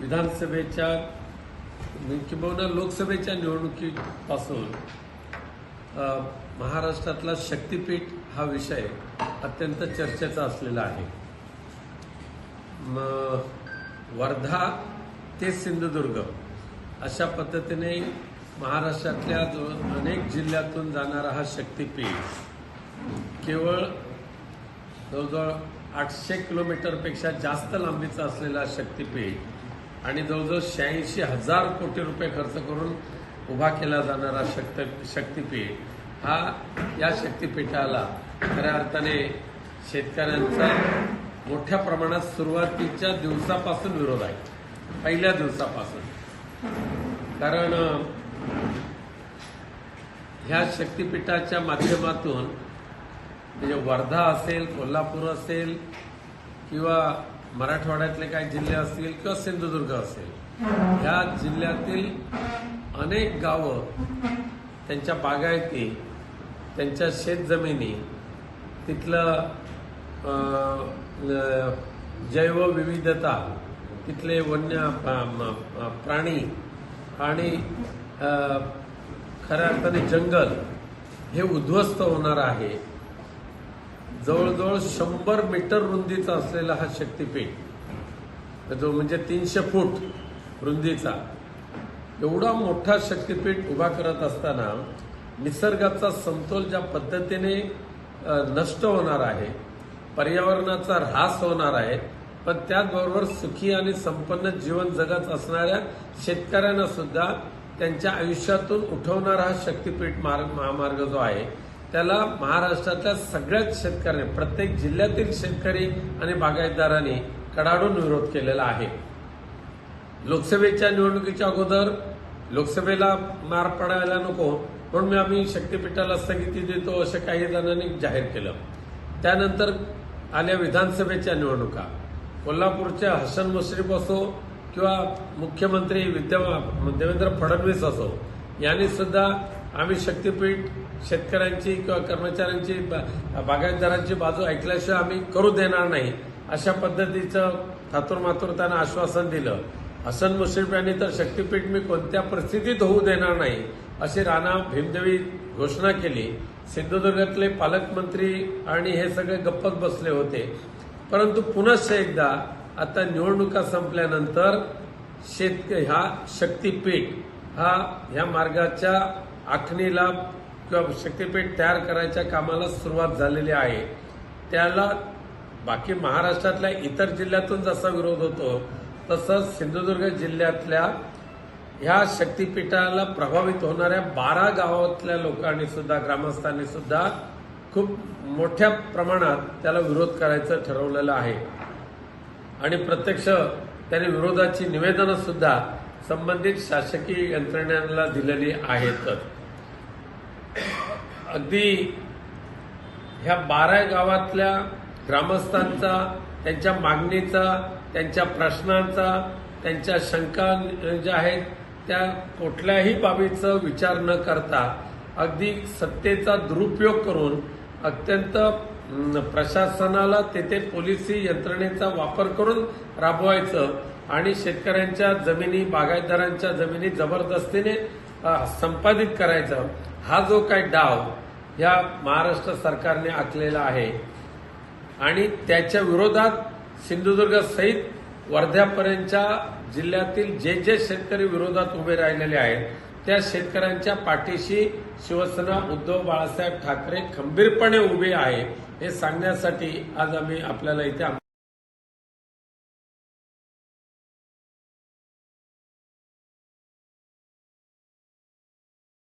विधानसभेच्या किंबहुना लोकसभेच्या निवडणुकीपासून महाराष्ट्रातला शक्तिपीठ हा विषय अत्यंत चर्चेचा असलेला आहे. वर्धा ते सिंधुदुर्ग अशा पद्धतीने महाराष्ट्रातल्या जो अनेक जिल्ह्यातून जाणारा हा शक्तीपीठ केवळ जवळजवळ आठशे किलोमीटरपेक्षा जास्त लांबीचा असलेला शक्तिपीठ आणि जवळजवळ शहाऐंशी हजार कोटी रुपये खर्च करून उभा केला जाणारा शक्त शक्तिपीठ हा या शक्तिपीठाला खऱ्या अर्थाने शेतकऱ्यांचा मोठ्या प्रमाणात सुरुवातीच्या दिवसापासून विरोध आहे. पहिल्या दिवसापासून. कारण ह्या शक्तिपीठाच्या माध्यमातून म्हणजे वर्धा असेल कोल्हापूर असेल किंवा मराठवाड्यातले काही जिल्हे असतील किंवा सिंधुदुर्ग असेल ह्या जिल्ह्यातील अनेक गावं त्यांच्या बागायती त्यांच्या शेतजमिनी तिथलं जैवविविधता तिथले वन्य प्राणी आणि खऱ्या अर्थाने जंगल हे उद्ध्वस्त होणार आहे. जवळजवळ शंभर मीटर रुंदीचा असलेला हा शक्तीपीठ. जो म्हणजे तीनशे फूट रुंदीचा. एवढा मोठा शक्तिपीठ उभा करत असताना निसर्गाचा समतोल ज्या पद्धतीने नष्ट होणार आहे पर्यावरणाचा ऱ्हास होणार आहे पण त्याचबरोबर सुखी आणि संपन्न जीवन जगत असणाऱ्या शेतकऱ्यांना सुद्धा त्यांच्या आयुष्यातून उठवणारा हा शक्तिपीठ मार्ग महामार्ग जो आहे त्याला महाराष्ट्रातल्या सगळ्याच शेतकऱ्यांनी प्रत्येक जिल्ह्यातील शेतकरी आणि बागायतदारांनी कडाडून विरोध केलेला आहे. लोकसभेच्या निवडणुकीच्या अगोदर लोकसभेला मार पडायला नको म्हणून मी आम्ही शक्तीपीठाला स्थगिती देतो असं काही जणांनी जाहीर केलं. त्यानंतर आल्या विधानसभेच्या निवडणुका. कोल्हापूरच्या हसन मुश्रीफ असो किंवा मुख्यमंत्री विद्यमान देवेंद्र फडणवीस असो यांनी सुद्धा आम्ही शक्तीपीठ शेतकऱ्यांची किंवा कर्मचाऱ्यांची बा- बागायतदारांची बाजू ऐकल्याशिवाय आम्ही करू देणार नाही अशा पद्धतीचं थातुरमातुर त्यांना आश्वासन दिलं. हसन मुश्रीफ यांनी तर शक्तीपीठ मी कोणत्या परिस्थितीत होऊ देणार नाही अशी राणा भीमदेवी घोषणा केली. सिंधुदुर्गातले पालकमंत्री आणि हे सगळे गप्पच बसले होते. परंतु पुनश्च एकदा आता निवडणुका संपल्यानंतर शेतक हा शक्तीपीठ हा ह्या मार्गाच्या आखणीला किंवा शक्तीपीठ तयार करायच्या कामाला सुरुवात झालेली आहे. त्याला बाकी महाराष्ट्रातल्या इतर जिल्ह्यातून जसा विरोध होतो तसंच सिंधुदुर्ग जिल्ह्यातल्या ह्या शक्तीपीठाला प्रभावित होणाऱ्या बारा गावातल्या लोकांनी सुद्धा ग्रामस्थांनी सुद्धा खूप मोठ्या प्रमाणात त्याला विरोध करायचं ठरवलेलं आहे. आणि प्रत्यक्ष त्यांनी विरोधाची निवेदनं सुद्धा संबंधित शासकीय यंत्रणांना दिलेली आहेतच अगदी ह्या बारा गावातल्या ग्रामस्थांचा त्यांच्या मागणीचा त्यांच्या प्रश्नांचा त्यांच्या शंका ज्या आहेत त्या कुठल्याही बाबीचा विचार न करता अगदी सत्तेचा दुरुपयोग करून अत्यंत प्रशासनाला तेथे पोलिसी यंत्रणेचा वापर करून राबवायचं. आणि शेतकऱ्यांच्या जमिनी बागायतदारांच्या जमिनी जबरदस्तीने संपादित करायचा. हा जो काही डाव या महाराष्ट्र सरकारने आखलेला आहे आणि त्याच्या विरोधात सिंधुदुर्ग सहित वर्ध्यापर्यंतच्या जिल्ह्यातील जे जे शेतकरी विरोधात उभे राहिलेले आहेत त्या शेतकऱ्यांच्या पाठीशी शिवसेना उद्धव बाळासाहेब ठाकरे खंबीरपणे उभे आहे हे सांगण्यासाठी आज आम्ही आपल्याला इथे